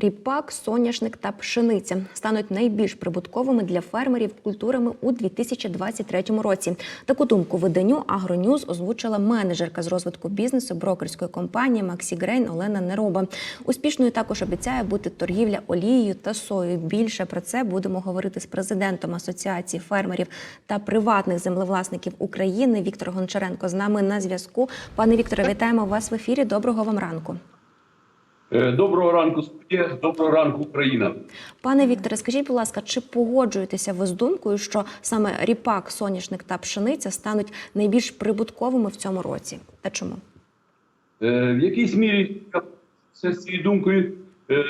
Ріпак, соняшник та пшениця стануть найбільш прибутковими для фермерів культурами у 2023 році. Таку думку виданню Агроньюз озвучила менеджерка з розвитку бізнесу брокерської компанії Максі Грейн Олена Нероба. Успішною також обіцяє бути торгівля олією та соєю. Більше про це будемо говорити з президентом Асоціації фермерів та приватних землевласників України Віктор Гончаренко з нами на зв'язку. Пане Вікторе, вітаємо вас в ефірі. Доброго вам ранку. Е, Доброго ранку, студія. Доброго ранку, Україна. Пане Вікторе, скажіть, будь ласка, чи погоджуєтеся ви з думкою, що саме ріпак, соняшник та пшениця стануть найбільш прибутковими в цьому році? Та чому? Е, В якійсь мірі я з цією думкою. Е,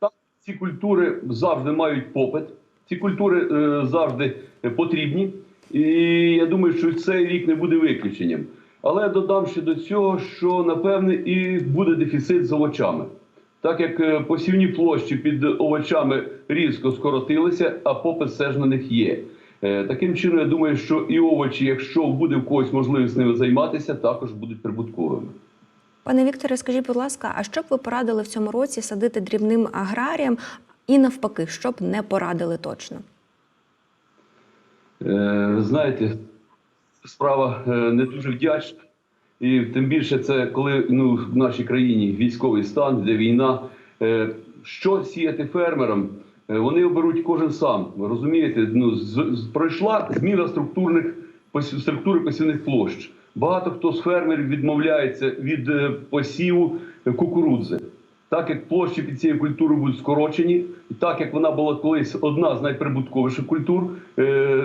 Так, ці культури завжди мають попит. Ці культури е, завжди потрібні. І я думаю, що цей рік не буде виключенням. Але додам ще до цього, що напевне і буде дефіцит з овочами. Так як е, посівні площі під овочами різко скоротилися, а попит все ж на них є. Е, Таким чином, я думаю, що і овочі, якщо буде в когось можливість ними займатися, також будуть прибутковими. Пане Вікторе, скажіть, будь ласка, а що б ви порадили в цьому році садити дрібним аграріям і навпаки, що б не порадили точно? Е, знаєте, справа е, не дуже вдячна. І тим більше це коли ну, в нашій країні військовий стан, де війна. Е, Що сіяти фермерам? Е, Вони оберуть кожен сам. Ви розумієте, ну, з- з- пройшла зміна структурних структури посівних площ. Багато хто з фермерів відмовляється від е, посіву кукурудзи. Так як площі під цією культурою будуть скорочені, так як вона була колись одна з найприбутковіших культур,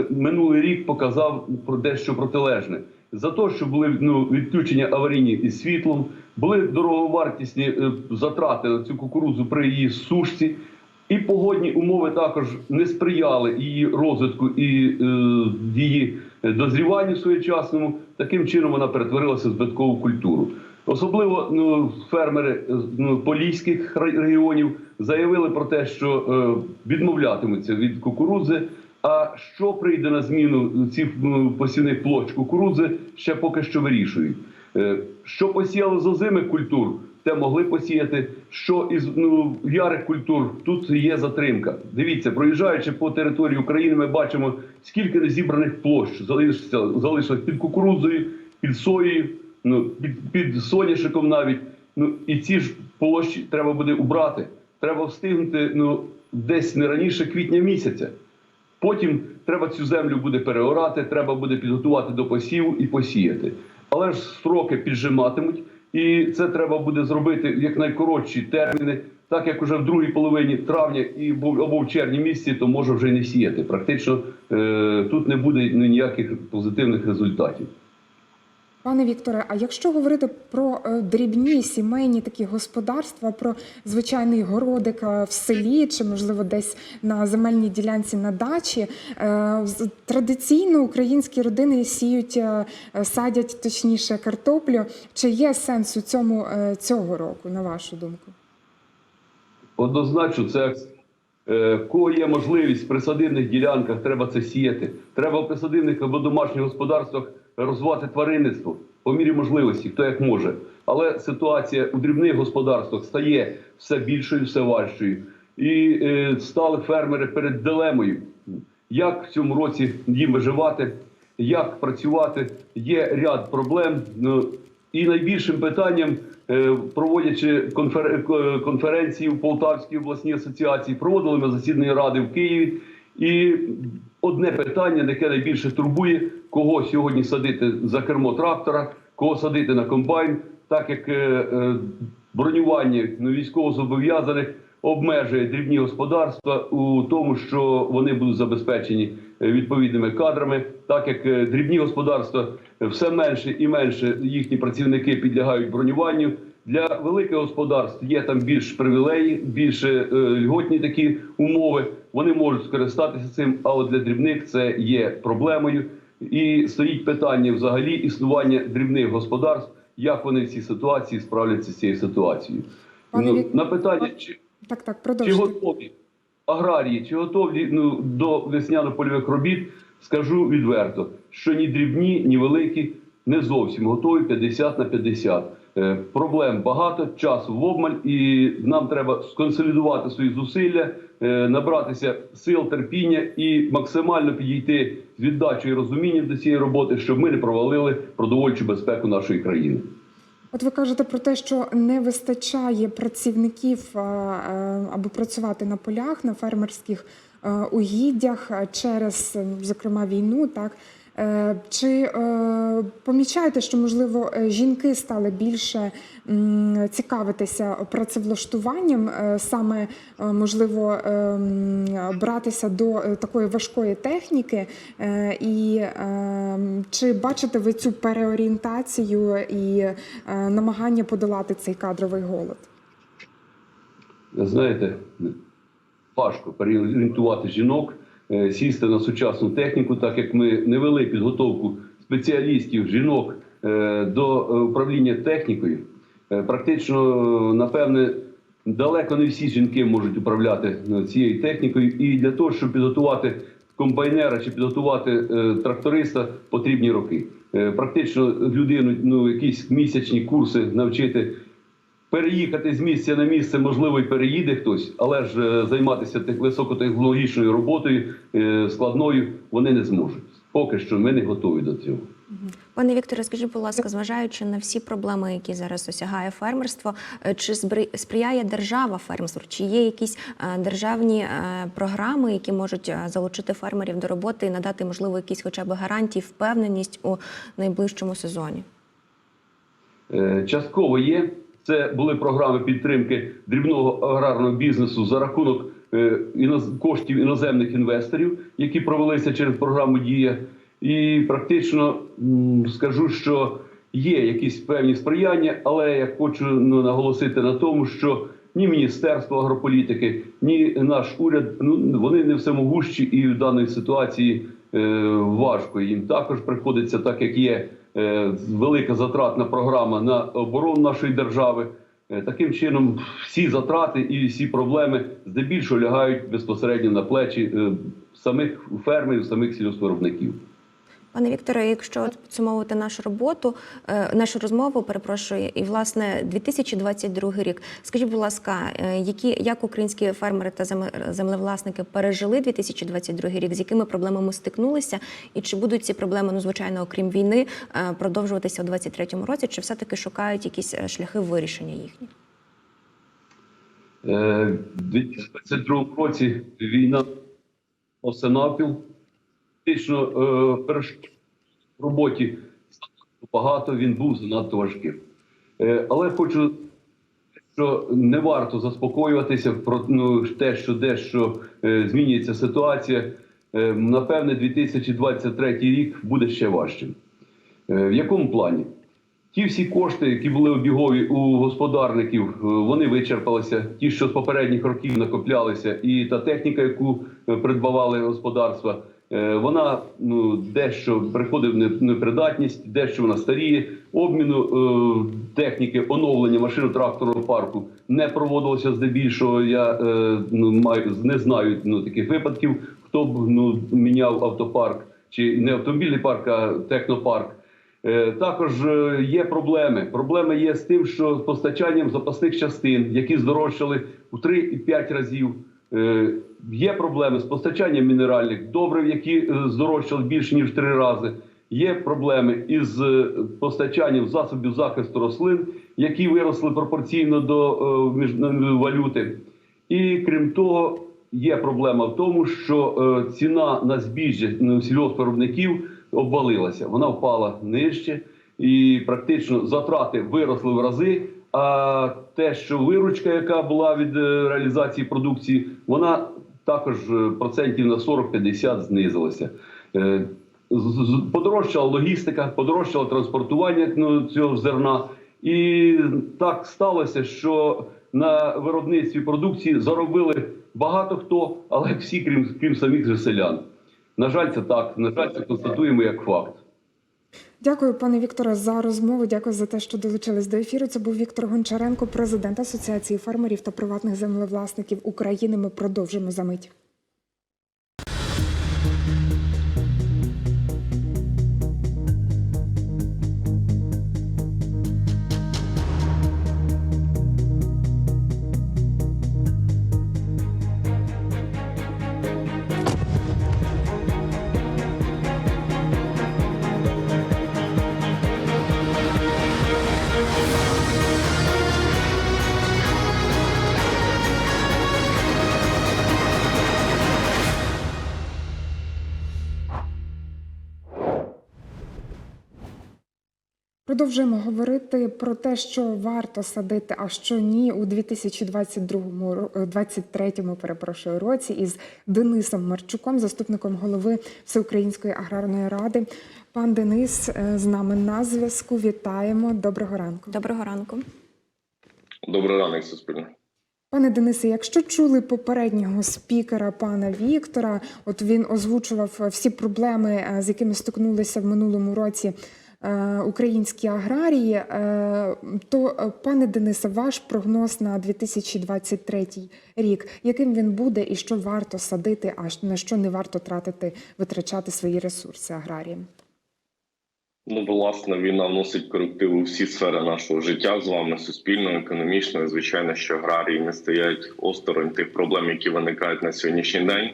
минулий рік показав про дещо протилежне. За те, що були ну, відключення аварійні із світлом, були дороговартісні е, затрати на цю кукурудзу при її сушці, і погодні умови також не сприяли її розвитку і е, її дозріванню своєчасному. Таким чином вона перетворилася в збиткову культуру. Особливо ну, фермери е, ну, поліських регіонів заявили про те, що е, відмовлятимуться від кукурудзи. А що прийде на зміну цих ну, посівних площ кукурудзи, ще поки що вирішують. Е, Що посіяли з озимих культур, те могли посіяти. Що із ну, ярих культур тут є затримка. Дивіться, проїжджаючи по території України, ми бачимо, скільки незібраних площ залишилося, залишилось під кукурудзою, під соєю, ну, під, під соняшиком навіть. Ну і ці ж площі треба буде убрати. Треба встигнути ну, десь не раніше квітня місяця. Потім треба цю землю буде переорати, треба буде підготувати до посіву і посіяти. Але ж строки піджиматимуть, і це треба буде зробити в якнайкоротші терміни, так як уже в другій половині травня і або в червні місяці, то може вже не сіяти. Практично е, тут не буде ніяких позитивних результатів. Пане Вікторе, а якщо говорити про е, дрібні сімейні такі господарства, про звичайний городик е, в селі чи, можливо, десь на земельній ділянці на дачі, е, традиційно українські родини сіють, садять точніше картоплю. Чи є сенс у цьому цього року, на вашу думку? Однозначно, це кого є можливість в присадибних ділянках, треба це сіяти. Треба в присадибних або домашніх господарствах розвивати тваринництво по мірі можливості, хто як може. Але ситуація у дрібних господарствах стає все більшою, все важчою. І е, стали фермери перед дилемою, як в цьому році їм виживати, як працювати. Є ряд проблем. Ну, і найбільшим питанням, е, проводячи конфер- е, конференції в Полтавській обласній асоціації, проводили ми засідання ради в Києві. І одне питання, яке найбільше турбує, кого сьогодні садити за кермо трактора, кого садити на комбайн, так як е, е, бронювання військовозобов'язаних обмежує дрібні господарства у тому, що вони будуть забезпечені е, відповідними кадрами, так як дрібні господарства все менше і менше їхні працівники підлягають бронюванню. Для великих господарств є там більш привілеї, більше е, льготні такі умови. Вони можуть скористатися цим, а от для дрібних це є проблемою. І стоїть питання взагалі існування дрібних господарств, як вони в цій ситуації справляться з цією ситуацією. Пане Ну, на питання, чи, Так, так, чи готові аграрії, чи готові ну, до весняно-польових робіт, скажу відверто, що ні дрібні, ні великі не зовсім готові 50 на 50. Е, Проблем багато, часу в обмаль, і нам треба сконсолідувати свої зусилля, е, набратися сил, терпіння і максимально підійти з віддачею і розумінням до цієї роботи, щоб ми не провалили продовольчу безпеку нашої країни. От ви кажете про те, що не вистачає працівників, е, аби працювати на полях, на фермерських угіддях через, зокрема, війну. Так чи е, помічаєте, що можливо е, жінки стали більше цікавитися працевлаштуванням, е, саме е, можливо е, братися до е, такої важкої техніки? Е, І е, чи бачите ви цю переорієнтацію і е, намагання подолати цей кадровий голод? Знаєте, важко переорієнтувати жінок, е, сісти на сучасну техніку, так як ми не вели підготовку спеціалістів жінок е, до е, управління технікою. Е, Практично, е, напевне, далеко не всі жінки можуть управляти е, цією технікою. І для того, щоб підготувати комбайнера чи підготувати е, тракториста, потрібні роки. Е, Практично людину ну, якісь місячні курси навчити Переїхати з місця на місце, можливо, і переїде хтось, але ж е, займатися високотехнологічною роботою е, складною вони не зможуть. Поки що ми не готові до цього. Пане Вікторе, скажіть, будь ласка, зважаючи на всі проблеми, які зараз осягає фермерство, е, чи сприяє держава фермерству? Чи є якісь державні програми, які можуть залучити фермерів до роботи і надати, можливо, якісь хоча б гарантії, впевненість у найближчому сезоні? Частково є. Це були програми підтримки дрібного аграрного бізнесу за рахунок е, коштів іноземних інвесторів, які провелися через програму Дія. І практично скажу, що є якісь певні сприяння, але я хочу ну, наголосити на тому, що ні Міністерство агрополітики, ні наш уряд ну вони не всемогущі, і в даній ситуації е, важко їм також приходиться, так як є велика затратна програма на оборону нашої держави. Е, Таким чином, всі затрати і всі проблеми здебільшого лягають безпосередньо на плечі е, самих фермерів, самих сільгоспвиробників. Пане Вікторе, якщо підсумовувати нашу роботу, е, нашу розмову, перепрошую, і власне 2022 рік. Скажіть, будь ласка, е, які як українські фермери та земле- землевласники пережили 2022 рік, з якими проблемами стикнулися, і чи будуть ці проблеми, ну звичайно, окрім війни, е, продовжуватися у 2023 році, чи все таки шукають якісь шляхи вирішення їхні? У 2022 році війна все навпіл. Фактично е, в роботі багато, він був занадто важким. Е, Але хочу, що не варто заспокоюватися про ну, те, що дещо е, змінюється ситуація. Напевне, 2023 рік буде ще важчим. В якому плані? Ті всі кошти, які були обігові у господарників, вони вичерпалися. Ті, що з попередніх років накоплялися, і та техніка, яку придбавали господарства, вона ну дещо приходить в непридатність, дещо вона старіє. Обміну е, техніки, оновлення машино-тракторного парку не проводилося здебільшого. Я е, ну маю не знаю ну таких випадків, хто б ну міняв автопарк чи не автомобільний парк, а технопарк. Е, Також е, є проблеми. Проблеми є з тим, що з постачанням запасних частин, які здорожчали у 3-5 разів. Е, Є проблеми з постачанням мінеральних добрив, які е, здорожчали більше ніж 3 рази. Є проблеми із е, постачанням засобів захисту рослин, які виросли пропорційно до валюти. І крім того, є проблема в тому, що ціна на збіжжя сільгоспвиробників обвалилася. Вона впала нижче, і практично затрати виросли в рази. А те, що виручка, яка була від реалізації продукції, вона також е, процентів на 40-50 знизилася. Е, Подорожчала логістика, подорожчало транспортування ну, цього зерна. І так сталося, що на виробництві продукції заробили багато хто, але всі, крім, крім самих же селян. На жаль, це так. На жаль, це констатуємо як факт. Дякую, пане Вікторе, за розмову. Дякую за те, що долучились до ефіру. Це був Віктор Гончаренко, президент Асоціації фермерів та приватних землевласників України. Ми продовжимо за мить. Продовжуємо говорити про те, що варто садити, а що ні у 2022 ро- е, 23 перепрошую році із Денисом Марчуком, заступником голови Всеукраїнської аграрної ради. Пан Денис е, з нами на зв'язку. Вітаємо. Доброго ранку. Доброго ранку. Добрий ранок, суспільне. Пане Денисе, якщо чули попереднього спікера пана Віктора, от він озвучував всі проблеми, е, з якими стикнулися в минулому році українські аграрії, е, то, е, пане Денисе, ваш прогноз на 2023 рік, яким він буде і що варто садити, а на що не варто тратити, витрачати свої ресурси аграріям? Ну, власне, війна вносить корективи у всі сфери нашого життя з вами, суспільного, економічного. Звичайно, що аграрії не стоять осторонь тих проблем, які виникають на сьогоднішній день.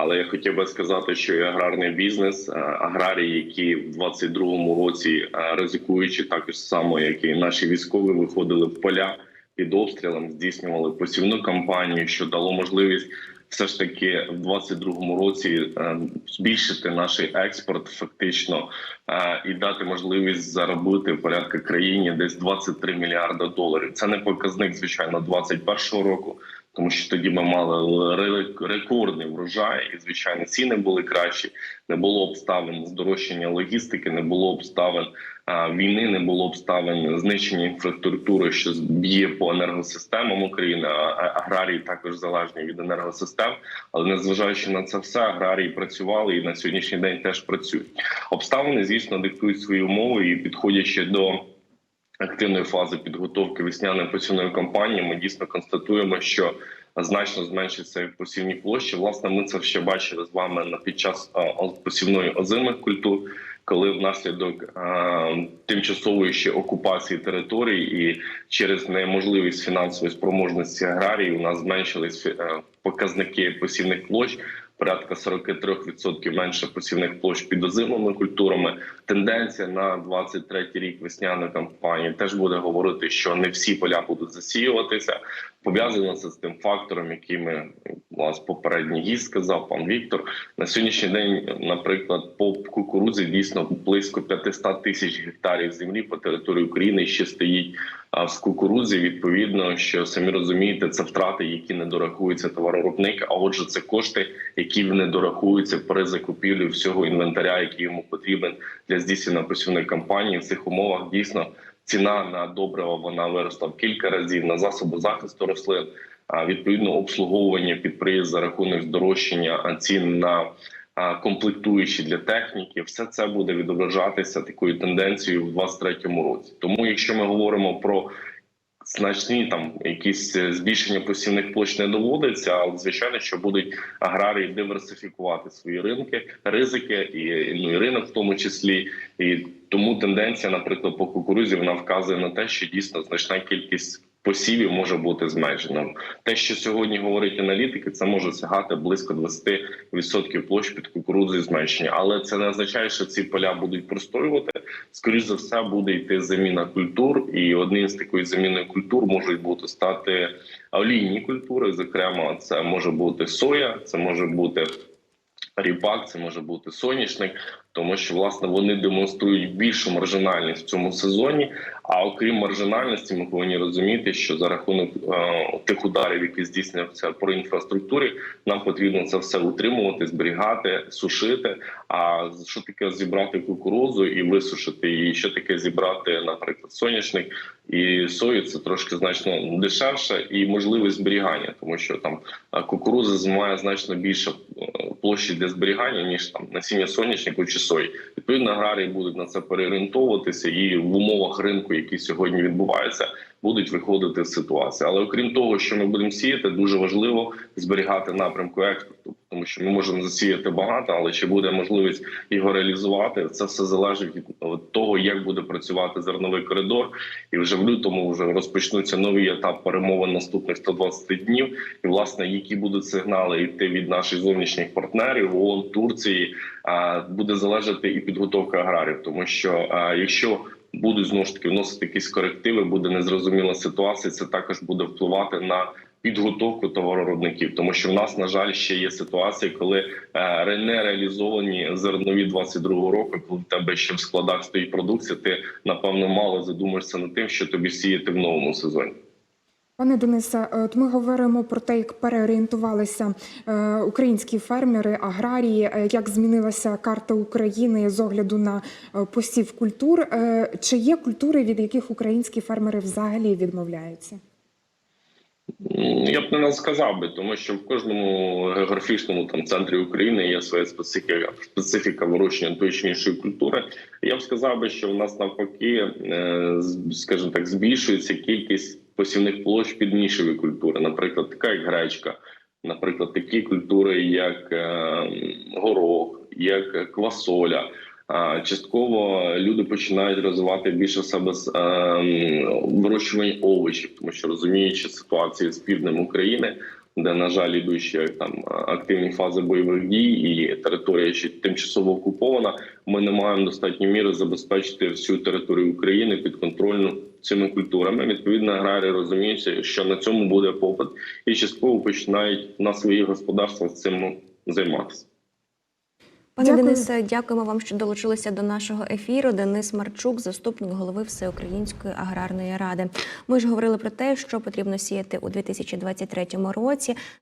Але я хотів би сказати, що і аграрний бізнес, е, аграрії, які в 22-му році е, ризикуючи також само, як і наші військові, виходили в поля під обстрілом, здійснювали посівну кампанію, що дало можливість все ж таки в 22-му році е, збільшити наш експорт фактично і дати можливість заробити порядка країні десь 23 мільярда доларів. Це не показник, звичайно, 21-го року, тому що тоді ми мали рекордний врожай, і звичайно ціни були кращі. Не було обставин здорожчання логістики, не було обставин а, війни, не було обставин знищення інфраструктури, що б'є по енергосистемам України. Аграрії також залежні від енергосистем. Але незважаючи на це все, аграрії працювали і на сьогоднішній день теж працюють. Обставини, звісно, диктують свої умови і підходячи до активної фази підготовки весняної посівної кампанії, ми дійсно констатуємо, що значно зменшиться посівні площі. Власне, ми це ще бачили з вами на під час посівної озимих культур. Коли внаслідок тимчасової ще окупації територій і через неможливість фінансової спроможності аграрії у нас зменшились е, показники посівних площ порядка 43% менше посівних площ під озимими культурами. Тенденція на 23 рік весняної кампанії теж буде говорити, що не всі поля будуть засіюватися. Пов'язано це з тим фактором, який ми нас попередній гість сказав пан Віктор. На сьогоднішній день, наприклад, по кукурудзі дійсно близько 500 тисяч гектарів землі по території України ще стоїть а з кукурудзі. Відповідно, що самі розумієте, це втрати, які не дорахуються товаровиробник. А отже, це кошти, які не дорахуються при закупівлі всього інвентаря, який йому потрібен для здійснення посівної кампанії. В цих умовах дійсно ціна на добрива вона виросла в кілька разів на засоби захисту рослин. А відповідно обслуговування підприємств за рахунок здорожчання цін на комплектуючі для техніки, все це буде відображатися такою тенденцією в 2023 році. Тому, якщо ми говоримо про значні там якісь е, збільшення посівних площ не доводиться, але звичайно, що будуть аграрії диверсифікувати свої ринки, ризики і ну і ринок в тому числі. І тому тенденція, наприклад, по кукурузі вона вказує на те, що дійсно значна кількість посівів може бути зменшена. Те, що сьогодні говорять аналітики, це може сягати близько 20% площ під кукурудзою зменшення, але це не означає, що ці поля будуть простоювати. Скоріше за все, буде йти заміна культур, і одним з такої заміни культур можуть бути стати олійні культури. Зокрема, це може бути соя, це може бути ріпак, це може бути соняшник, тому що власне вони демонструють більшу маржинальність в цьому сезоні. А окрім маржинальності, ми повинні розуміти, що за рахунок е, тих ударів, які здійснюються по інфраструктурі, нам потрібно це все утримувати, зберігати, сушити. А що таке зібрати кукурудзу і висушити її? Що таке зібрати, наприклад, соняшник і сою? Це трошки значно дешевше і можливість зберігання, тому що там е, кукурудза має значно більше е, площі для зберігання ніж там насіння соняшнику чи сої. Відповідно, аграрії будуть на це переорієнтовуватися і в умовах ринку, які сьогодні відбуваються, будуть виходити з ситуації. Але окрім того, що ми будемо сіяти, дуже важливо зберігати напрямку експорту, тому що ми можемо засіяти багато, але чи буде можливість його реалізувати? Це все залежить від того, як буде працювати зерновий коридор. І вже в лютому вже розпочнуться новий етап перемовин наступних 120 днів. І власне, які будуть сигнали йти від наших зовнішніх партнерів ООН, Турції, буде залежати і підготовка аграрів, тому що якщо будуть знову ж таки вносити якісь корективи, буде незрозуміла ситуація. Це також буде впливати на підготовку товароробників, тому що в нас, на жаль, ще є ситуації, коли е, не реалізовані зернові 22-го року, коли в тебе ще в складах стоїть продукція, ти напевно мало задумаєшся над тим, що тобі сіяти в новому сезоні. Пане Денисе, от ми говоримо про те, як переорієнтувалися е, українські фермери, аграрії, е, як змінилася карта України з огляду на е, посів культур. Е, Чи є культури, від яких українські фермери взагалі відмовляються? М, не сказав би, тому що в кожному географічному там центрі України є своя специфіка, специфіка вирощення тої чи іншої культури. Я б сказав би, що в нас навпаки, е, скажімо так, збільшується кількість посівних площ під нішеві культури, наприклад, така як гречка, наприклад, такі культури, як е, горох, як квасоля. Частково люди починають розвивати більше в себе з, е, вирощування овочів, тому що розуміючи ситуацію з півднем України, де на жаль ще там активні фази бойових дій, і територія ще тимчасово окупована. Ми не маємо достатньої міри забезпечити всю територію України підконтрольну цими культурами. Відповідно, аграрії розуміють, що на цьому буде попит, і частково починають на своїх господарствах цим займатися. Пане Дякую. Денисе, дякуємо вам, що долучилися до нашого ефіру. Денис Марчук, заступник голови Всеукраїнської аграрної ради. Ми ж говорили про те, що потрібно сіяти у 2023 році.